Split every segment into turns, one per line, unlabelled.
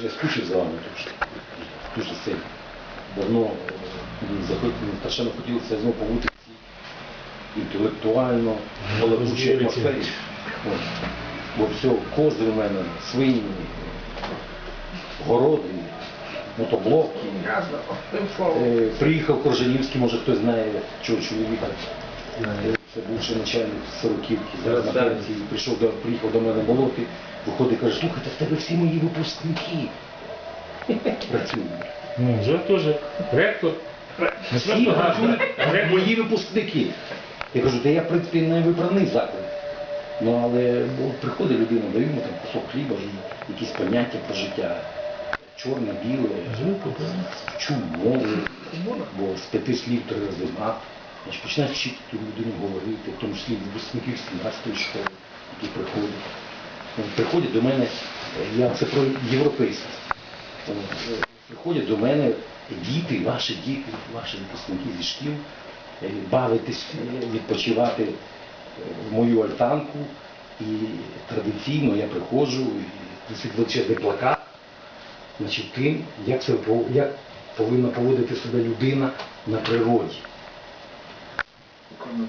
Я скучив за вами дуже, дуже сильно. Давно е, мені захот- мені страшенно хотілося знову побути в цій інтелектуально балакучій атмосфері. От. Бо все, кози у мене, свині, городи, мотоблоки. Е, Приїхав Коржанівський, може хтось знає цього чоловіка. Е, Це бувший начальник Сороківки, зараз на пенсії. Прийшов до, приїхав до мене в болоти, виходить, каже, слухайте, в тебе всі мої випускники працюють.
Ну, вже теж ректор. Не
Всі
просто
працюють
ректор.
мої випускники. Я кажу, та я, в принципі, не вибраний заклад. Ну, але бо приходить людина, даю йому там кусок хліба, і якісь поняття про життя. Чорне, біле, вчу мову, бо з п'яти слів три рази мат. Значить, починаєш вчити ту людину говорити, в тому числі випускників 17-ї школи, які приходять. Приходять до мене, е, я це про європейськість. Е, Приходять до мене діти, ваші діти, ваші випускники зі шкіл, е, бавитись, відпочивати в мою альтанку. І традиційно я приходжу, висить величезний плакат, значить, тим, як, це, як повинна поводити себе людина на природі.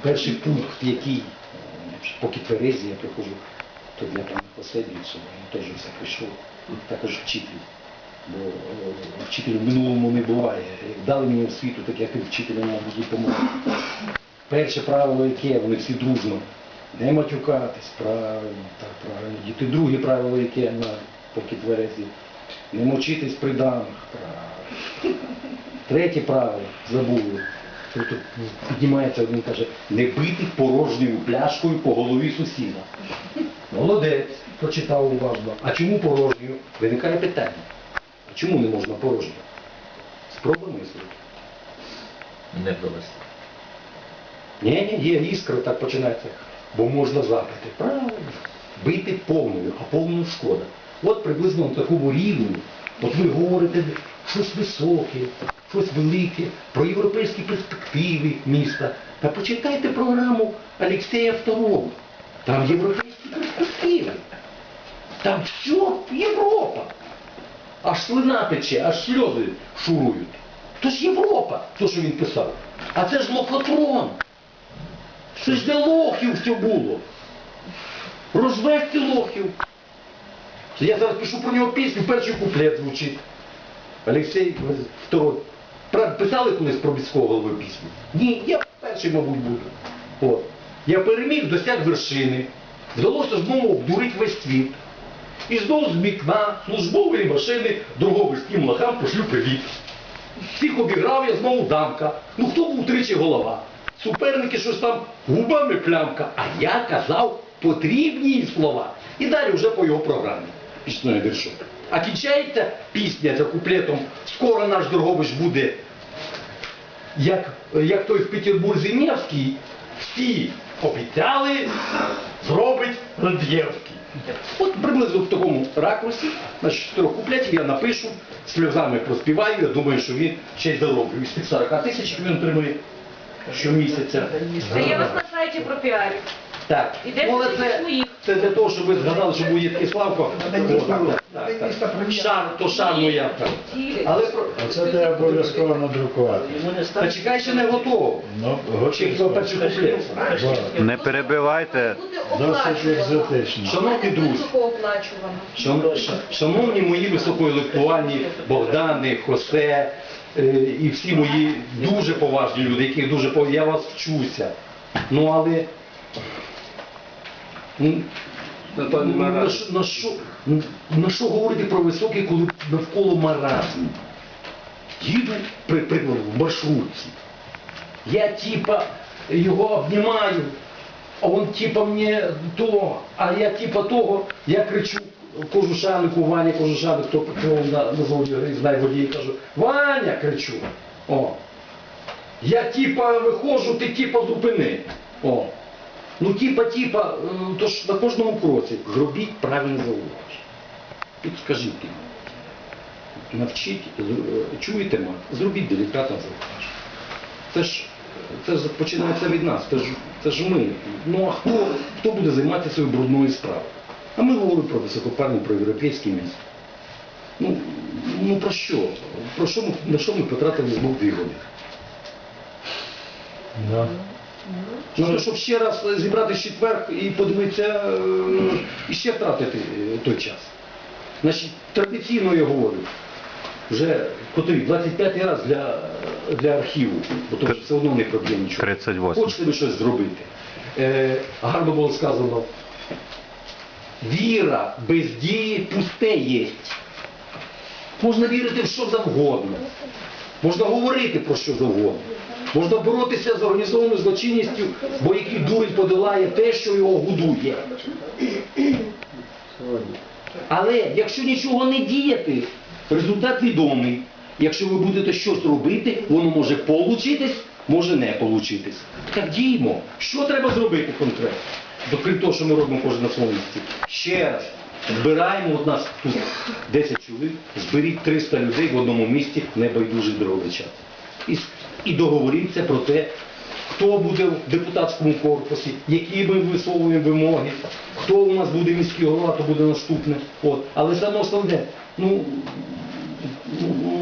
Перший пункт, який, е, поки Терезі я приходжу, то для пана Хоседівця, я теж все прийшов, також вчитель. Бо е, вчитель в минулому не буває. Як дали мені освіту, так я тим вчителям і помогу. Перше правило яке, вони всі дружно. Не матюкатись, правильно, так, правильно. Діти друге правило, яке на поки тверезі. Не мочитись при дамах, правильно. Третє правило, забули. Тут піднімається один каже, не бити порожньою пляшкою по голові сусіда. Молодець, прочитав уважно. А чому порожньою? Виникає питання. А чому не можна порожньою? Спроба мислити.
Не провести.
Ні, ні, є іскра, так починається. Бо можна запити. Правильно. Бити повною, а повною шкода. От приблизно на такому рівні, от ви говорите щось високе, щось велике, про європейські перспективи міста. Та почитайте програму Олексія II. Там європейські перспективи. Там все Європа. Аж слина тече, аж сльози шурують. То ж Європа, то, що він писав. А це ж лохотрон. Це ж для лохів все було. Розвести лохів. Я зараз пишу про нього пісню, перший куплет звучить. Олексій второй. Писали колись про міського голови пісню? Ні, я перший, мабуть, буду. От. Я переміг, досяг вершини. Вдалося знову обдурити весь світ. І знову з вікна службової машини дорогобильським лохам пошлю привіт. Всіх обіграв я знову дамка. Ну хто був тричі голова? Суперники щось там губами плямка. А я казав потрібні слова. І далі вже по його програмі. Пісною віршом. А кінчається пісня за куплетом Скоро наш Дрогобич буде, як, як той в Петербурзі Невський, всі обіцяли, зробить Радієвський. От приблизно в такому ракурсі, на чотирьох куплетів я напишу, сльозами проспіваю, я думаю, що він ще й зароблю із тих 40 тисяч, він отримує щомісяця.
Я вас на сайті пропіарю.
Так,
І де
але це? Це для того, щоб ви згадали, що був Єдкий Славко. Так, так, так. Шар, то шар моя. так. Але про...
Оце треба обов'язково надрукувати.
Та чекай, ще не готово.
Ну,
Ще хто перший куплет.
Не перебивайте.
Буде
Досить екзотично.
Шановні друзі. Шан- Шановні мої високоінтелектуальні Богдани, Хосе е, і всі мої дуже поважні люди, яких дуже пов... я вас вчуся. Ну але ну, на, що- на, що, на що говорити про високе, коли навколо маразм? Їду, при прикладу, в маршрутці. Я типа його обнімаю, а він типа мені то, а я типа того, я кричу кожушанику, Ваня кожушаник, хто працював на, на заводі, знає водій, кажу, Ваня кричу. О. Я типа виходжу, ти типа зупини. О. Ну типа, типа, е, то ж на кожному кроці зробіть правильне зауваження. Підскажіть йому. Навчіть, е, чуєте мат, зробіть делікатне зауваження. Це ж, це ж починається від нас, це ж, це ж ми. Ну а хто, хто буде займатися цією брудною справою? А ми говоримо про високопарне, про європейське місто. Ну, ну про що? Про що ми, на що ми потратили з двох години?
Да.
Ну, то, щоб ще раз зібрати четверг і подивитися, е, і ще втратити е, той час. Значить, традиційно я говорю, вже котрий 25 раз для, для архіву, бо то все одно не проб'є нічого.
38.
Хочете ви щось зробити? Е, гарно було сказано, віра без дії пусте є. Можна вірити в що завгодно. Можна говорити про що завгодно. Можна боротися з організованою злочинністю, бо який дурень подолає те, що його годує. Але якщо нічого не діяти, результат відомий. Якщо ви будете щось робити, воно може получитись, може не получитись. Так діємо. Що треба зробити конкретно? До крім того, що ми робимо кожен на своєму місці. Ще раз. Збираємо от нас тут 10 чоловік, зберіть 300 людей в одному місці, небайдужих дорогичат. І, і договоріться про те, хто буде в депутатському корпусі, які ми висовуємо вимоги, хто у нас буде міський голова, то буде наступне. От. Але саме основне, ну,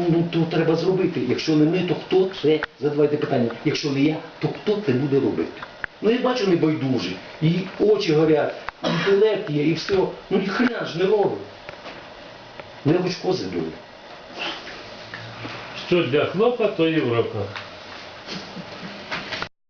ну, то треба зробити. Якщо не ми, то хто це? Задавайте питання. Якщо не я, то хто це буде робити? Ну я бачу небайдужі, і очі горять, інтелект є, і все. Ну і хрена ж не робить. Не хоч кози дує.
Що для хлопа, то Європа.